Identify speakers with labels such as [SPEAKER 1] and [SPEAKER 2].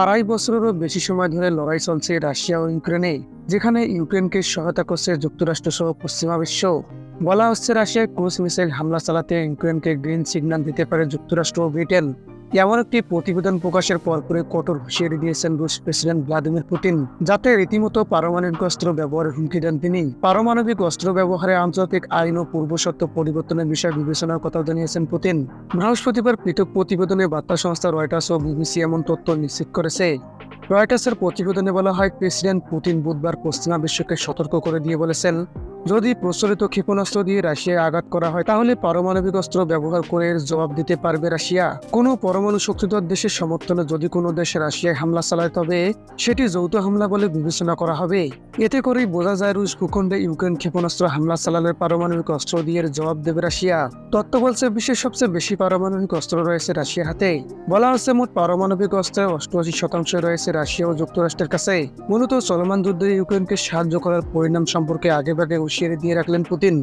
[SPEAKER 1] আড়াই বছরেরও বেশি সময় ধরে লড়াই চলছে রাশিয়া ও ইউক্রেনে, যেখানে ইউক্রেনকে সহায়তা করছে যুক্তরাষ্ট্র সহ পশ্চিমা বিশ্ব। বলা হচ্ছে রাশিয়ায় ক্রুজ মিসাইল হামলা চালাতে ইউক্রেনকে গ্রিন সিগন্যাল দিতে পারে যুক্তরাষ্ট্র ও ব্রিটেন। এমন একটি প্রতিবেদন প্রকাশের পরপরে কঠোর হুঁশিয়ারি দিয়েছেন রুশ প্রেসিডেন্ট ভ্লাদিমির পুতিন, যাতে রীতিমতো পারমাণবিক অস্ত্র ব্যবহারের হুমকি দেন তিনি। পারমাণবিক অস্ত্র ব্যবহারে আন্তর্জাতিক আইন ও পূর্বশর্ত পরিবর্তনের বিষয়ে বিবেচনার কথা জানিয়েছেন পুতিন। বৃহস্পতিবার পৃথক প্রতিবেদনে বার্তা সংস্থা রয়টার্স ও বিবিসি এমন তথ্য নিশ্চিত করেছে। রয়টার্সের প্রতিবেদনে বলা হয়, প্রেসিডেন্ট পুতিন বুধবার পশ্চিমা বিশ্বকে সতর্ক করে দিয়ে বলেছেন যদি প্রচলিত ক্ষেপণাস্ত্র দিয়ে রাশিয়ায় আঘাত করা হয়, তাহলে পারমাণবিক অস্ত্র ব্যবহার করে জবাব দিতে পারবে রাশিয়া। কোনো পরমাণু শক্তিধর দেশের সমর্থনে যদি কোনো দেশ রাশিয়ায় হামলা চালায়, তবে সেটি যৌথ হামলা বলে বিবেচনা করা হবে। এতে করেই বোঝা যায় রুশ ভূখণ্ডে ইউক্রেন ক্ষেপণাস্ত্র হামলা চালালে পারমাণবিক অস্ত্র দিয়ে জবাব দেবে রাশিয়া। তত্ত্ব বলছে, বিশ্বের সবচেয়ে বেশি পারমাণবিক অস্ত্র রয়েছে রাশিয়ার হাতে। বলা হচ্ছে, মোট পারমাণবিক অস্ত্রের অষ্টআশি শতাংশ রয়েছে রাশিয়া ও যুক্তরাষ্ট্রের কাছে। মূলত চলমান যুদ্ধে ইউক্রেনকে সাহায্য করার পরিণাম সম্পর্কে আগে আগেভাগে হুঁশিয়ারি দিয়ে রাখলেন পুতিন।